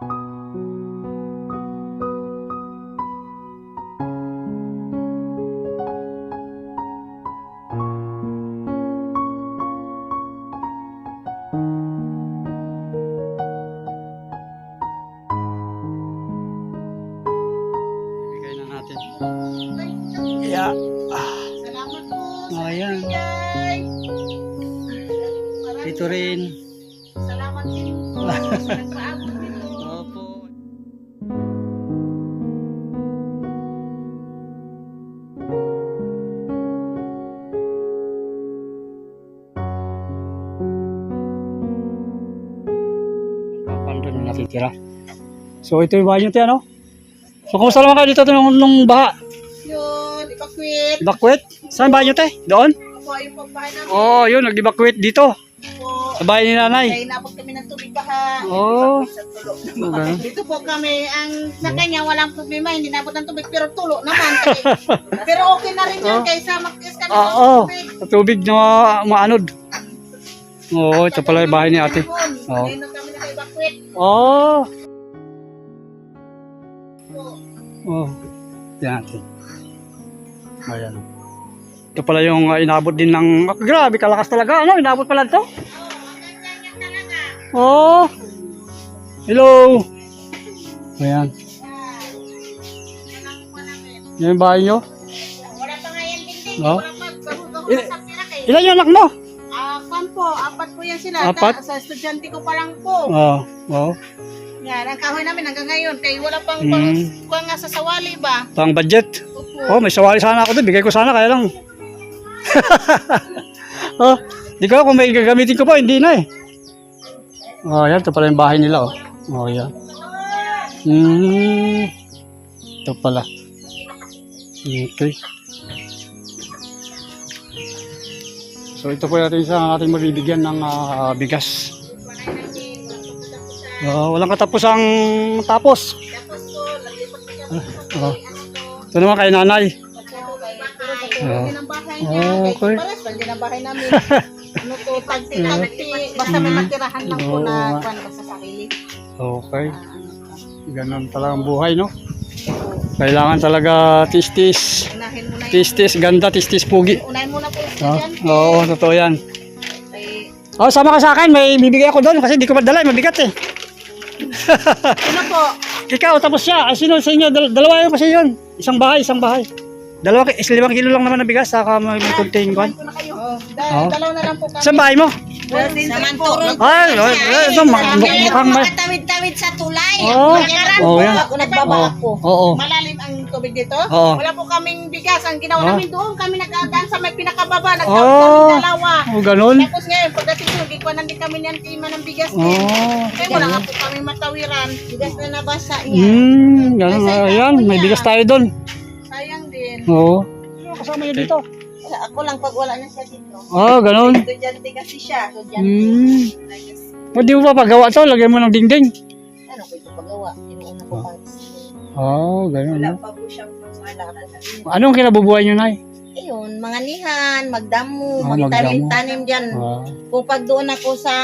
Natin. Yeah. Salamat po. Oh, ayan. Dito rin. Salamat din po. natitira. So ito yung bahay nyo tayo, no? So kumusta naman kayo dito nung, nung baha? Yun, evacuate. Evacuate? Saan bahay nyo tayo? Doon? Ako yung pagbahay namin Oo, oh, yun, nag-evacuate dito. po. Sa bahay ni nanay. Kaya inabot kami ng tubig baha. Oo. Tulo Okay. Dito po kami, ang sa kanya walang problema, hindi nabot ng tubig, pero tulo naman. pero okay na rin yun, Oh. kaysa magkis kami Oo, ng oh, tubig. tubig na maanod. Oo, ito pala yung bahay ni ate. Oo. Ngayon Oo. po. Oh. Yan ate. Ayan. Ito pala yung uh, inabot din ng... ah, grabe, kalakas talaga. Ano, inabot pala ito? Oh. Hello. Ayan. Yan. Yung bahay nyo. Wala pa nga yan dingding. Oh. Ilan yung anak mo? Po, apat po yan sila. Apat? Sa estudyante ko pa lang po. Oo. Oh, Yan, ang kahoy namin hanggang ngayon. Kay wala pang Mm. pang kuha nga sa sawali ba? Pang budget. Opo. Oh, may sawali sana ako doon. Bigay ko sana, kaya lang. oh, di ko kung may gagamitin ko pa, hindi na eh. Oh, yan. Ito pala yung bahay nila, oh. Oh, yan. Hmm. Ito pala. Okay. So, ito po natin sa ating mabibigyan ng ah, bigas. Oh, walang katapusang tapos. Oh. ano po. Ito naman kay nanay. Kay okay. Ano basta may matirahan lang po Oo na nga. kwan ba sa sarili. Okay. Ganun talaga ang buhay, no? Kailangan talaga tis-tis. Tis-tis, ganda, tis-tis, pugi. Unahin mo na po yung Oh, oo, totoo yan. Oh, sama ka sa akin. May bibigay ako doon kasi di ko madala. eh, Mabigat eh. ano po? Ikaw, tapos siya. Ay, sino sa inyo? Dal- dalawa yun kasi yun. Isang bahay, isang bahay. Dalawa, is limang kilo lang naman na bigas. Saka may, may ko na kayo. Da- Oh. Dalaw na lang po kami. Isang bahay mo? Sa Manturong. Ay, ay, ay, ito, ma- mu- mukhang may... Makatawid-tawid sa tulay. Oo. Oo, po. yan. Ako nagbaba Oo. ako. Oo. Malalim tubig dito. Oo. Wala po kaming bigas. Ang ginawa Ah. namin doon, kami nag-aadaan sa may pinakababa. Nagtawid Oh. kami dalawa. Oh, ganun. Tapos ngayon, pagdating ko, di ko kami ng tima ng bigas. din. Oh. Kaya wala nga po kami matawiran. Bigas na nabasa niya. Hmm, ganun. Ayan, may bigas tayo doon. Sayang din. Oo. Sino kasama niyo dito? Ako lang pag wala na siya dito. Oh, ganun. Estudyante kasi siya. Estudyante. Hmm. Pwede mo pa pagawa to? Lagyan mo ng dingding. Ano ko ito pagawa? Inuuna ko pa. Oh, ganun. Wala no? pa po siyang pangalaman. Anong kinabubuhay nyo, Nay? Ayun, mga nihan, magdamo, Ah, magtanim-tanim dyan. Ah, Kung pag doon ako sa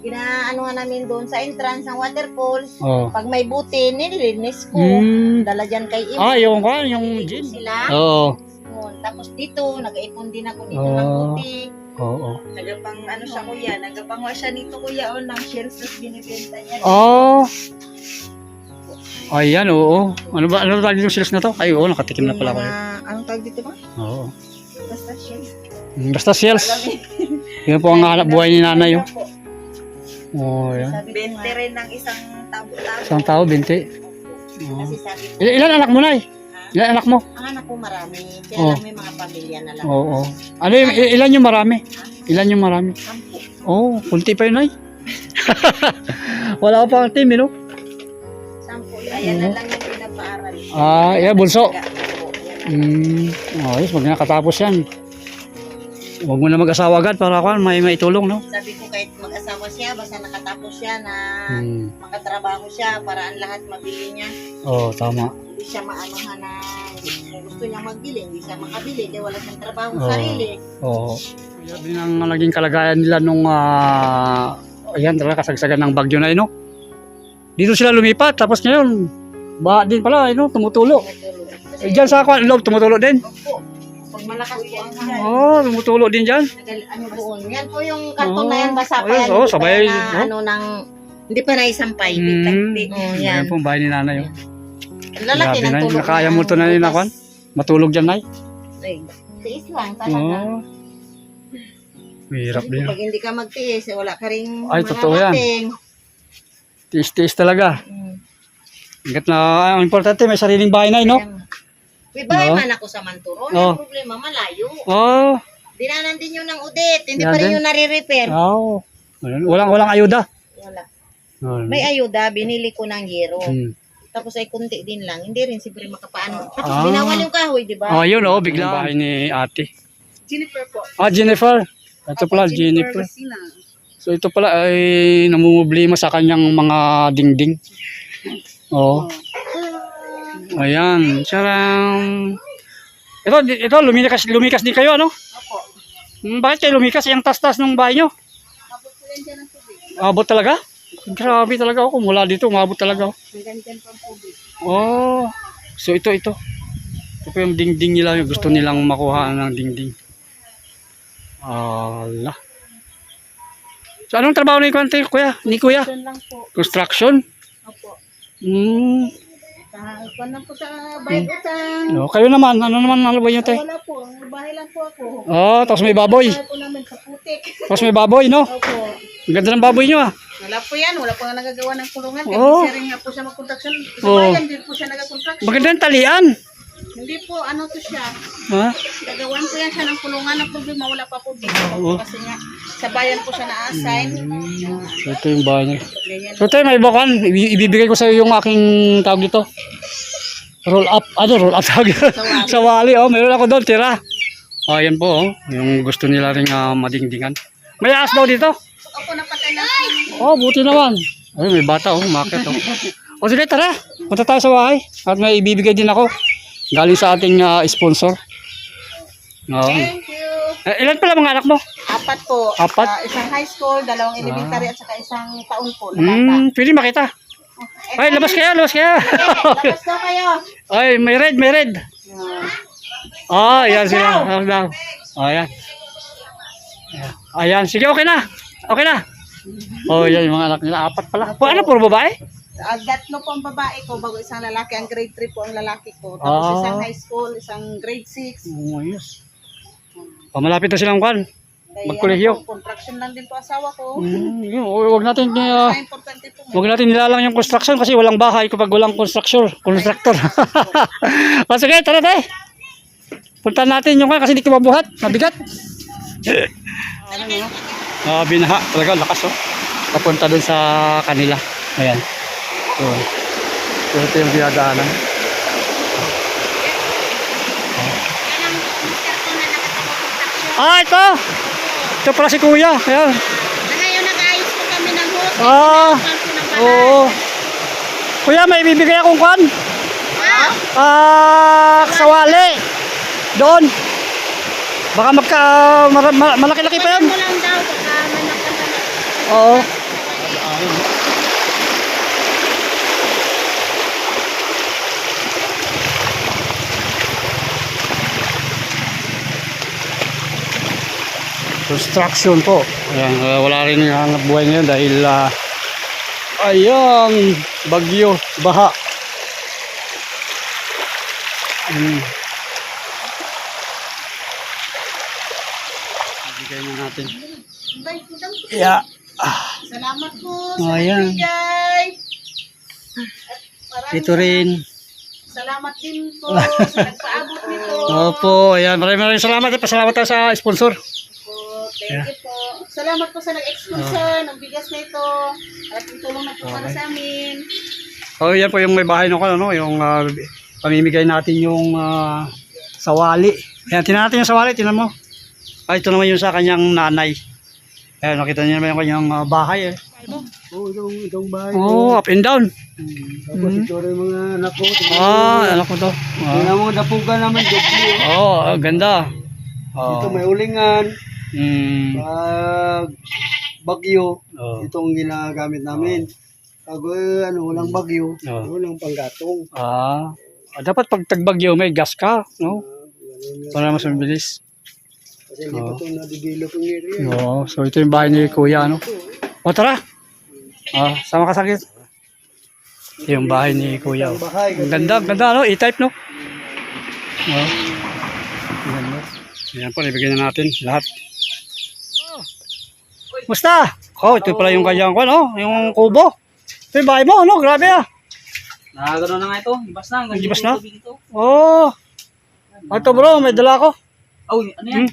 ginaanuhan namin doon sa entrance ng waterfalls, oh. pag may buti, nililinis ko. Hmm. Dala dyan kay Ibo. Ah, yung ka, yung gin. sila. Oo. Yun. Tapos dito, nag-ipon din ako dito Oh. ng buti. Oo. Nagapang ano siya kuya, nagapangwa siya nito kuya o ng shells na binibenta niya. Oh. Ayan, oo. Ano ba, ano ba tawag yung sales na to? Ay, oo, nakatikim na pala ako. anong tawag dito ba? Oo. Basta shells. Mm, Basta sales. Yan po ang hanap buhay ni nanay, oh. Oo, yan. Sabi ko nga, rin ng isang tabo-tabo. Isang tao, binti. Oo. kasi sabi ko, Il- ilan anak mo, Nay? Ilan anak mo? ang anak ko marami, kaya Oh. lang may mga pamilya na lang. Oo. Ano yung, il- ilan yung marami? Ilan yung marami? Sampu. Oo, oh, kunti pa yun, Nay. Wala ka pang team, eh, no? Ayan na lang yung pinapaaral. Ah, yeah, yan. Hmm, ayos, wag na nakatapos yan. Huwag mo na mag-asawa agad para kung may maitulong, no? Sabi ko kahit mag-asawa siya, basta nakatapos siya na Hmm. makatrabaho siya para ang lahat mabili niya. Oo, oh, tama. Hindi siya maanuhan na kung gusto niya magbili, hindi siya makabili kaya wala siyang trabaho Oo. sarili. Oo. Yan din ang naging kalagayan nila nung, ah, ayan, talaga kasagsagan ng bagyo na yun, no? Dito sila lumipat, tapos ngayon, ba din pala, ano, tumutulo. Eh, dyan sa kwan, loob, tumutulo din. Pag malakas po ang hangin. Oo, oh, tumutulo din dyan. Ano doon. Yan po yung karton na yan, basa pa yan. oo, pa sabay, na, no? ano, ng, hindi pa naisampay. Mm. Oh, yan. Yan po ang bahay ni nanay. Oh. Lalaki ng na, tulog. nakaya mo ng to na nila, butas. kwan? Matulog dyan, nay. Ay, Tiis lang talaga. Oo. Hirap Kasi din. Pag hindi ka magtiis, eh, wala ka rin Ay, totoo yan. Tiis-tiis talaga. Mm. Hanggat na, ang importante, may sariling bahay na, no? Kaya nga. May bahay Oo. man ako sa Manturo. Oo. Ang problema, malayo. Oo. Dinanan din yun ng udit. Hindi pa rin din. yung nare-repair. Oo. Walang, walang ayuda. Wala. Oo. May ayuda, binili ko ng yero. Hmm. Tapos ay kunti din lang. Hindi rin siyempre makapaano. Tapos Ah. binawal yung kahoy, di ba? Oh, yun, oh, bigla. bahay ni ate. Jennifer po. Ah, Jennifer. Ito pala, Jennifer. So ito pala ay namumblema sa kanyang mga dingding. Oh. Ayan, sarang Ito, ito lumikas lumikas din kayo ano? Opo. Hmm, bakit kayo lumikas yung tas-tas ng bahay nyo? Ko dyan ng tubig. Abot talaga? Grabe talaga ako. Mula dito, umabot talaga ako. Hanggang dyan pang tubig. Oh. So ito, ito. Ito po yung dingding nila. Gusto nilang makuha ng dingding. Ala. So anong trabaho ni Kwante, kuya? Ni kuya? Doon lang po. Construction? Opo. Hmm. Sa, kuwan lang po sa bayad utang. No, kayo naman, ano naman ang lubo nyo, te? Wala po. Bahay lang po ako. Oh, tapos may baboy. Bahay po namin sa putik. Tapos may baboy, no? Opo. Ang ganda ng baboy nyo, ah. Wala po yan. Wala po nga nagagawa ng kulungan. Kasi Oo. siya rin nga po siya mag-construction. Sa Oo. bayan din po siya nag-construction. Magandang talian. Hindi po, ano to siya. Ha? Gagawan po yan siya ng kulungan. Ang problema, wala pa po dito. Oo. Kasi nga, sa bayan po siya na-assign. So, ito yung bahay niya. Ganyan. So, te, may bakan. Ibi- Ibibigay ko sa iyo yung aking tawag dito. Roll up. Ano, roll up tawag? Sawali. sa wali. Oh, meron ako doon, tira. Oh, yan po, oh. Yung gusto nila rin ah, madingdingan. May aas daw dito. Opo, napatay na. Oh, buti naman. Ay, may bata, oh. Market, oh. O sige, tara. Punta tayo sa bahay. At may ibibigay din ako. Galing sa ating ah, sponsor. Oo. Thank you. Eh, ilan pala mga anak mo? Apat po. Apat? Ah, isang high school, dalawang elementary, at saka isang taon po na. Hmm, pwede makita. Eh, Ay, labas kaya, labas kaya. eh, labas daw kayo. Ay, may red, may red. Ah, ayan sila. Ayan daw. Oh, ayan. Ayan, sige, okay na. Okay na. Oh, yan yung mga anak nila. Apat pala. Po, ano, puro babae? Tatlo po ang babae ko, bago isang lalaki. Ang grade 3 po ang lalaki ko. Tapos Ah. isang high school, isang grade 6. Oh, ayos. Oh, malapit na silang kwan. Kaya Magkolehiyo. ano po, Contraction lang din po asawa ko. Hmm, yun, huwag natin uh, Kaya importante po. Huwag natin nilalang yung construction kasi walang bahay kapag walang construction, constructor. o sige, tara tayo. Punta natin yung kasi di ko mabuhat. Mabigat. Ah, binaha. Talaga, lakas oh. Papunta dun sa kanila. Ayan. So, so ito yung dinadaanan. Ah, ito! Ito pala si kuya. Ayan. Ngayon nag-ayos po kami ng hose. Ah, oo. Kuya, may ibibigay akong kwan. Ah, Ah, sawali. Doon. Baka magka malaki-laki pa yan. mo lang daw. Baka may nakasama. Oo. Construction po. Ayan, uh, wala rin hanap buhay ngayon dahil uh, ayang bagyo, baha. Hmm. Bigay na natin. Yeah. Salamat po Oh, sa ayan. At maraming Dito rin. Salamat din po sa nagpaabot nito. Opo, ayan. Maraming maraming salamat. Pasalamat tayo sa sponsor. Po, thank you po. Salamat po sa nag-sponsor ng bigas na ito. At itulong na po para sa amin. Oh, yan po yung may bahay nung ano, yung ah, pamimigay natin yung uh, sawali. Ayan, tinan natin yung sawali, tinan mo. Ay, ito naman yung sa kanyang nanay. Ayan, nakita niyo naman yung kanyang ah, bahay eh. Oo, itong, itong bahay. Oh, up and down. Tapos ito rin mga anak ko. Ah, anak ko to. Ah. Tingnan mo, dapugan naman. Doble. Oh, ah, ganda. Ito Oh. may ulingan. Mm. Pag bagyo, Oh. itong ginagamit namin. Pag eh, ano, walang bagyo, Oo. walang panggatong. Ah, ah, dapat pag tagbagyo may gas ka, no? Para mas mabilis. Kasi hindi Oo. pa ito na-develop yung area. Oo, so ito yung bahay ni Kuya, ano? O tara. Ah, sama ka sa akin. Ito yung bahay ni Kuya. oh. Ang ganda, ang ganda, no? E-type, no? Oo. Ang ganda. Ayan po, ibigay na natin lahat. Musta? Oh, ito pala yung kanyang, ano, yung kubo. Ito yung bahay mo, ano? Grabe ah. Nakagano na nga ito. Ibas na. Hanggang Ibas na? ito. Oh. Ito bro, may dala ko. Oh, ano yan? Hmm.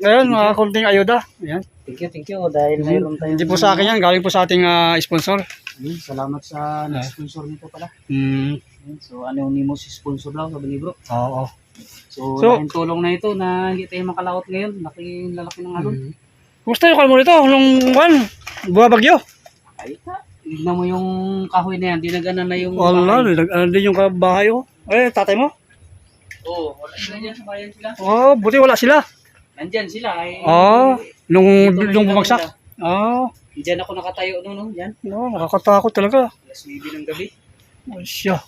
Ngayon, mga konting ayuda. Ayan. Thank you, thank you. Dahil mayroon tayong... Hindi po sa akin yan, galing po sa ating ah, sponsor. Hmm, Salamat sa nag-sponsor nito pala. Hmm. Hmm, So, anonymous sponsor daw, sabi ni bro. Oo. So, So- laking tulong na ito na hindi tayo makalaot ngayon. Laki, lalaki ng alon. Hmm. Kumusta yung kalmo nito? Nung, one, buwabagyo. Ay. Tignan mo yung kahoy na yan. Dinagana na yung Wala, ano din yung kabahay ko. Eh, tatay mo? Oo, wala sila dyan sa bayan sila. Oo, buti wala sila. Nandyan sila. Ay, Oo, nung, dito na nung nila bumagsak. Oo, Diyan ako nakatayo no, no? Diyan. no, nakakatakot talaga. Alas 9 ng gabi. Ay, siya.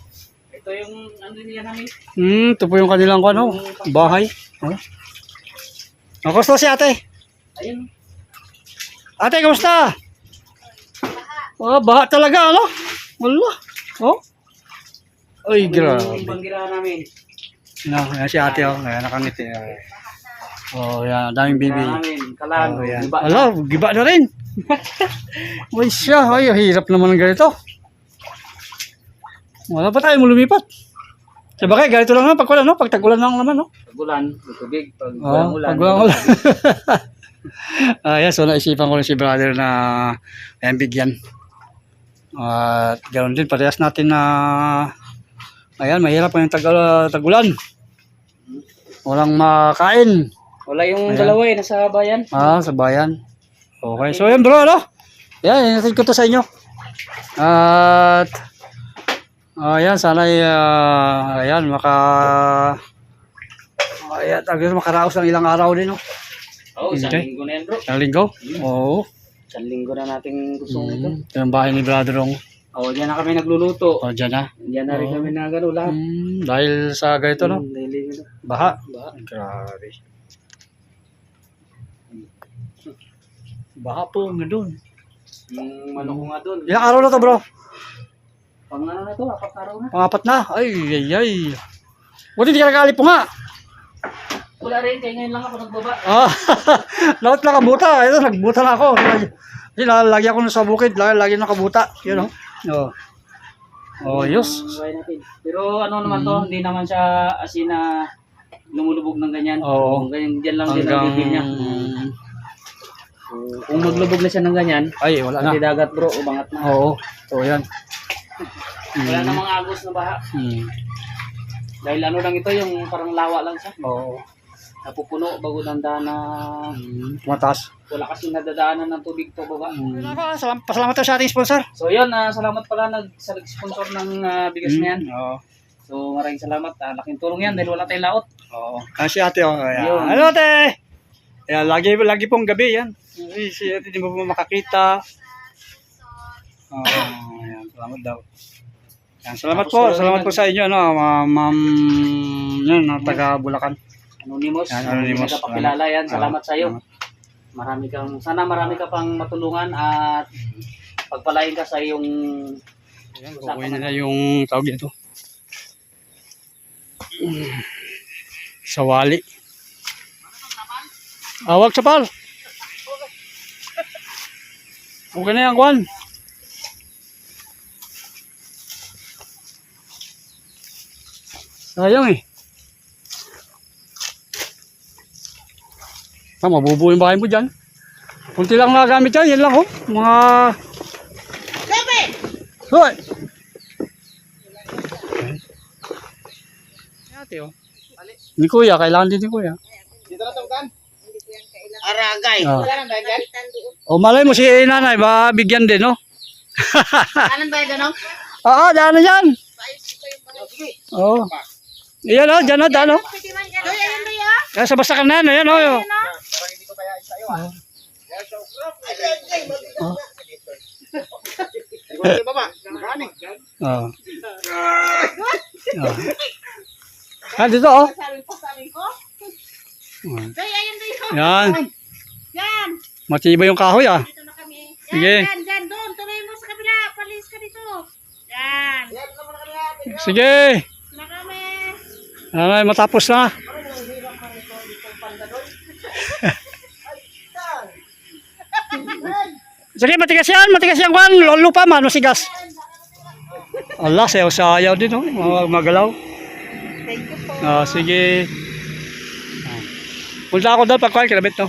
Ito yung ano nila namin. Hmm, ito po yung kanilang ano, bahay. Oh. Oh, kumusta si ate? Ayun. Ate, kumusta? Oh, baha talaga, ano? Wala. Oh. Ay, grabe. Yung banggirahan namin. Na, yan si ate, oh. Ayan, nakangiti. Oh, yan, daming bibi. Kalan. Oh, yan. Na. Ala, giba na rin. Ay, siya. Ay, hirap naman ng ganito. Wala pa tayo lumipat. Sa bagay, ganito lang naman pag wala, no? Pag tag-ulan lang naman, no? Pag ulan, may tubig. Pag Oo, walang ulan. pag ulan. Ayan, so naisipan ko rin si brother na ayan, bigyan. At ganoon din, parehas natin na ayan, mahirap yung tag, tag-ulan. Walang makain. Wala yung Ayan. dalawa eh, nasa bayan. Ah, sa bayan. Okay, so yan bro, ano? Yan, inatid ko to sa inyo. At, ayan, sana, uh, ayan, maka, ayan, talaga makaraos ng ilang araw din, no? Oo, oh, isang Okay. linggo na yan bro. Isang linggo? Oo. Isang linggo na nating gusto ito. Mm, ito yung bahay ni brother Ong. Oo, oh, diyan na kami nagluluto. O, dyan na. Diyan na rin kami na gano'n lahat. Mm, dahil sa ganito, no? Mm, Dahil ano. Baha. Baha. Grabe. Baha po, nga doon. Yung manok ko nga doon. Ilang araw na to, bro? Pang ano na to, apat na araw na. Pangapat na. Ay, ay, ay. Buti di ka nag po nga. Wala rin, kaya ngayon lang ako nagbaba. Ah, lahat nakabuta. Ito, nagbuta na ako. Kasi lagi ako sa bukid, lagi, lagi nakabuta. Yun, oh. Oh, oh natin. Pero ano naman to, hindi naman siya as in na lumulubog ng ganyan. Oo. Kung ganyan, dyan lang din ang bibig niya. So, kung maglubog na siya ng ganyan, Ay, wala na. hindi dagat bro, umangat na. Oo. So, yan. Wala namang agos na baha. Hmm. Dahil ano lang ito, yung parang lawa lang siya. Oo. Napupuno bago nanda na Hmm. Tumataas. wala kasi nadadaanan ng tubig to baba. Hmm. Salamat, pasalamat sa ating sponsor. So yun, ah, salamat pala nag, sa nag-sponsor ng ah, bigas na yan. Oo. So maraming salamat. ah, laking tulong yan dahil wala tayong laot. Oo. Ah, si ate, oh. Ayan. Yun. Ano, ate? Ayan, lagi, lagi pong gabi, yan. Ay, si ate, di mo po makakita. Oo. ayan, salamat daw. Ayan, salamat po. Salamat po sa inyo, no, ma- ma'am, yan, no, taga Bulacan. Anonymous. Yan, Anonymous. Nagpapakilala yan. Salamat sa iyo. Marami kang, sana marami ka pang matulungan at pagpalain ka sa iyong Ayan, kukuhin nila yung tawag dito. Sawali. Awag sa pal. Okay na yan, Kwan. Sayang eh. Ah, mabubuo yung bahay mo dyan. Kunti lang nagamit yan, yan lang oh. Mga... Seven! Hoy! Ate oh. Ni Kuya, kailangan din ni Kuya. Aragay. Ah. Wala nang bayan dyan? O malay mo si nanay, ba bigyan din, no? Anong bayan dyan, no? Oo, daan na yan. Oo. Iyan o, dyan o, o. Doy, ayun doy, ah. Kaya sa basakan na yan, ayan o. Oh. Wala baba. Gani. Oh. Oh. Ah, dito oh. Oh. Yan. Yan. Matibay yung kahoy ah. Dito na kami. Yan, Sige. yan, yan. Doon, tuloy mo sa kabila. Palis ka dito. Yan. Sige. Ay, matapos na. Sige, matigas yan. Matigas yan, Juan. Lupa man, masigas. Allah, sayaw-sayaw din, oh. Magalaw. Thank you po. Ah, sige. Ah. Punta ako doon pagkuhan, kinabit, no?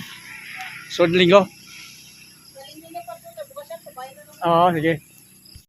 Sunod linggo. Oo, sige.